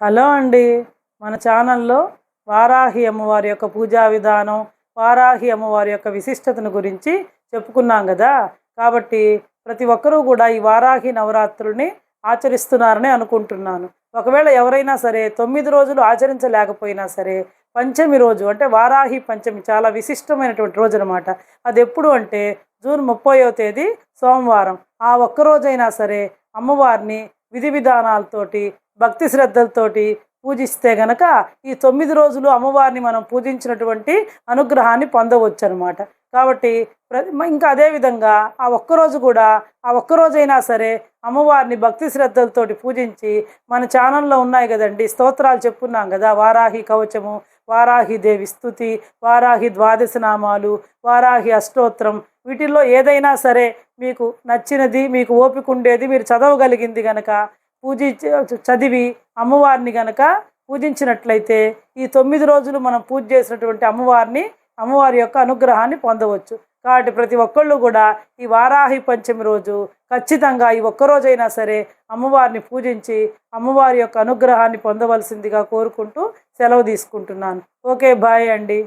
Hello అండి. మన ఛానల్లో వారాహి అమ్మవారి యొక్క పూజా విధానం వారాహి అమ్మవారి యొక్క విశిష్టతను గురించి చెప్పుకున్నాం కదా కాబట్టి ప్రతి ఒక్కరూ కూడా ఈ వారాహి నవరాత్రుల్ని ఆచరిస్తున్నారని అనుకుంటున్నాను. ఒకవేళ ఎవరైనా సరే తొమ్మిది రోజులు ఆచరించలేకపోయినా సరే పంచమి రోజు అంటే వారాహి పంచమి చాలా విశిష్టమైనటువంటి రోజు అనమాట అది ఎప్పుడు అంటే జూన్ ముప్పయో తేదీ సోమవారం. ఆ ఒక్కరోజైనా సరే అమ్మవారిని విధి విధానాలతోటి భక్తి శ్రద్ధలతోటి పూజిస్తే గనక ఈ తొమ్మిది రోజులు అమ్మవారిని మనం పూజించినటువంటి అనుగ్రహాన్ని పొందవచ్చు అనమాట కాబట్టి ఇంకా అదే విధంగా ఆ ఒక్కరోజు కూడా ఆ ఒక్కరోజైనా సరే అమ్మవారిని భక్తి శ్రద్ధలతోటి పూజించి మన ఛానల్లో ఉన్నాయి కదండి స్తోత్రాలు చెప్పుకున్నాం కదా వారాహి కవచము వారాహి దేవి స్థుతి వారాహి ద్వాదశ నామాలు వారాహి అష్టోత్రం వీటిల్లో ఏదైనా సరే మీకు నచ్చినది మీకు ఓపిక ఉండేది మీరు చదవగలిగింది కనుక పూజి చదివి అమ్మవారిని గనక పూజించినట్లయితే ఈ తొమ్మిది రోజులు మనం పూజ చేసినటువంటి అమ్మవారిని అమ్మవారి యొక్క అనుగ్రహాన్ని పొందవచ్చు. కాబట్టి ప్రతి ఒక్కళ్ళు కూడా ఈ వారాహి పంచమి రోజు ఖచ్చితంగా ఈ ఒక్కరోజైనా సరే అమ్మవారిని పూజించి అమ్మవారి యొక్క అనుగ్రహాన్ని పొందవలసిందిగా కోరుకుంటూ సెలవు తీసుకుంటున్నాను. ఓకే బాయ్ అండి.